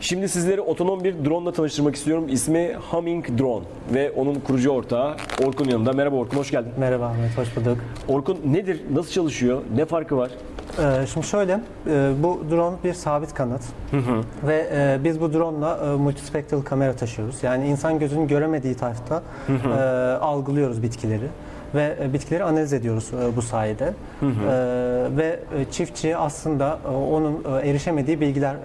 Şimdi sizleri otonom bir drone ile tanıştırmak istiyorum. İsmi Humming Drone ve onun kurucu ortağı Orkun yanında. Merhaba Orkun, hoş geldin. Merhaba Ahmet, hoş bulduk. Orkun nedir, nasıl çalışıyor, ne farkı var? Ee, şimdi şöyle, e, bu drone bir sabit kanat ve e, biz bu drone'la e, multispectral kamera taşıyoruz. Yani insan gözünün göremediği tarafta e, algılıyoruz bitkileri ve e, bitkileri analiz ediyoruz e, bu sayede. E, ve e, çiftçiye aslında onun erişemediği bilgiler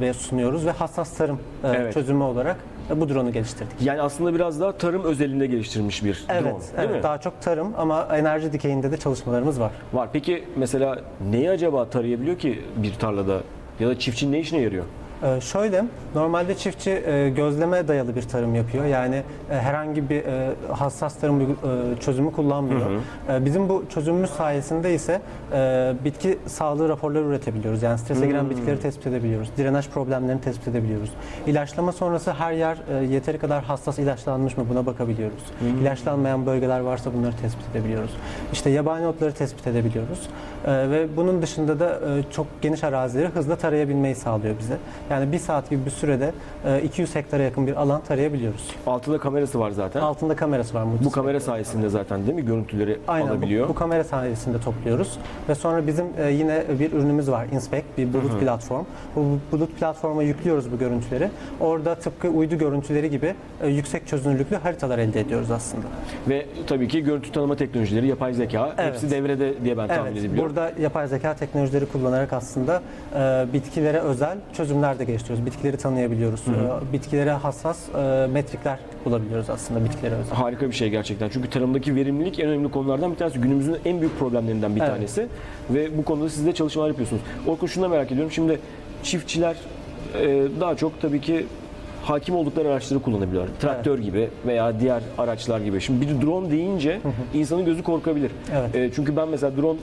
ve sunuyoruz ve hassas tarım Evet. çözümü olarak bu drone'u geliştirdik. Yani aslında biraz daha tarım özelinde geliştirilmiş bir Evet, drone değil evet mi? daha çok tarım ama enerji dikeyinde de çalışmalarımız var. Var. Peki mesela neyi acaba tarayabiliyor ki bir tarlada? Ya da çiftçinin ne işine yarıyor? Ee, şöyle, normalde çiftçi e, gözleme dayalı bir tarım yapıyor. Yani e, herhangi bir e, hassas tarım uygu- e, çözümü kullanmıyor. E, bizim bu çözümümüz sayesinde ise e, bitki sağlığı raporları üretebiliyoruz. Yani strese giren bitkileri tespit edebiliyoruz. Drenaj problemlerini tespit edebiliyoruz. İlaçlama sonrası her yer e, yeteri kadar hassas ilaçlanmış mı buna bakabiliyoruz. İlaçlanmayan bölgeler varsa bunları tespit edebiliyoruz. İşte yabani otları tespit edebiliyoruz. E, ve bunun dışında da e, çok geniş arazileri hızla tarayabilmeyi sağlıyor bize. Yani bir saat gibi bir sürede e, 200 hektara yakın bir alan tarayabiliyoruz. Altında kamerası var zaten. Altında kamerası var. Bu kamera sayesinde zaten değil mi görüntüleri Aynen bu, alabiliyor? bu kamera sayesinde topluyoruz ve sonra bizim e, yine bir ürünümüz var Inspect bir bulut platform. Bu bulut platforma yüklüyoruz bu görüntüleri. Orada tıpkı uydu görüntüleri gibi e, yüksek çözünürlüklü haritalar elde ediyoruz aslında. Ve tabii ki görüntü tanıma teknolojileri, yapay zeka Evet. hepsi devrede diye ben tahmin Evet, edebiliyorum. burada yapay zeka teknolojileri kullanarak aslında e, bitkilere özel çözümler de geliştiriyoruz. Bitkileri tanıyabiliyoruz. E, bitkilere hassas e, metrikler bulabiliyoruz aslında bitkilere özel. Harika bir şey gerçekten. Çünkü tarımdaki verimlilik en önemli konulardan bir tanesi. Günümüzün en büyük problemlerinden bir Evet. tanesi. Ve bu konuda siz de çalışmalar yapıyorsunuz. Orkun şunu da merak ediyorum. Şimdi çiftçiler e, daha çok tabii ki hakim oldukları araçları kullanabiliyorlar. Traktör gibi veya diğer araçlar gibi. Şimdi bir drone deyince insanın gözü korkabilir. Evet. E, çünkü ben mesela drone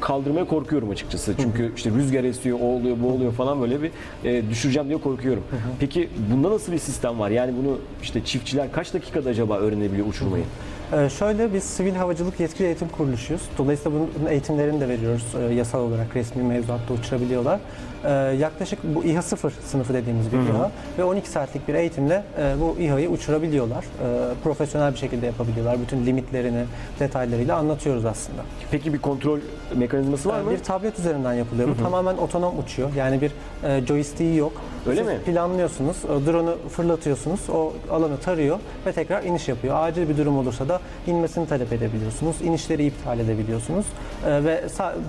kaldırmaya korkuyorum açıkçası. Çünkü işte rüzgar esiyor, o oluyor, bu oluyor falan böyle bir e, düşüreceğim diye korkuyorum. Peki bunda nasıl bir sistem var? Yani bunu işte çiftçiler kaç dakikada acaba öğrenebiliyor uçurmayı? Ee, şöyle biz sivil havacılık yetkili eğitim kuruluşuyuz. Dolayısıyla bunun eğitimlerini de veriyoruz e, yasal olarak resmi mevzuatta uçurabiliyorlar. Ee, yaklaşık bu İHA 0 sınıfı dediğimiz bir İHA ve 12 saatlik bir eğitimle e, bu İHA'yı uçurabiliyorlar. Ee, profesyonel bir şekilde yapabiliyorlar. Bütün limitlerini detaylarıyla anlatıyoruz aslında. Peki bir kontrol mekanizması var Ee, mı? Bir tablet üzerinden yapılıyor. Bu tamamen otonom uçuyor. Yani bir e, joystick'i yok. Öyle Siz mi? planlıyorsunuz, o drone'u fırlatıyorsunuz, o alanı tarıyor ve tekrar iniş yapıyor. Acil bir durum olursa da inmesini talep edebiliyorsunuz, inişleri iptal edebiliyorsunuz Ee, ve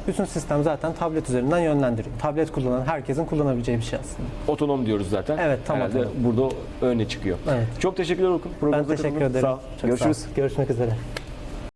bütün sistem zaten tablet üzerinden yönlendiriyor. Tablet kullanan herkesin kullanabileceği bir şey aslında. Otonom diyoruz zaten. Evet, tam Herhalde otonom. burada öne çıkıyor. Evet. Çok teşekkürler Orkun. Ben teşekkür katıldın. ederim. Sağ ol. Çok sağ ol. Görüşürüz. Görüşmek üzere.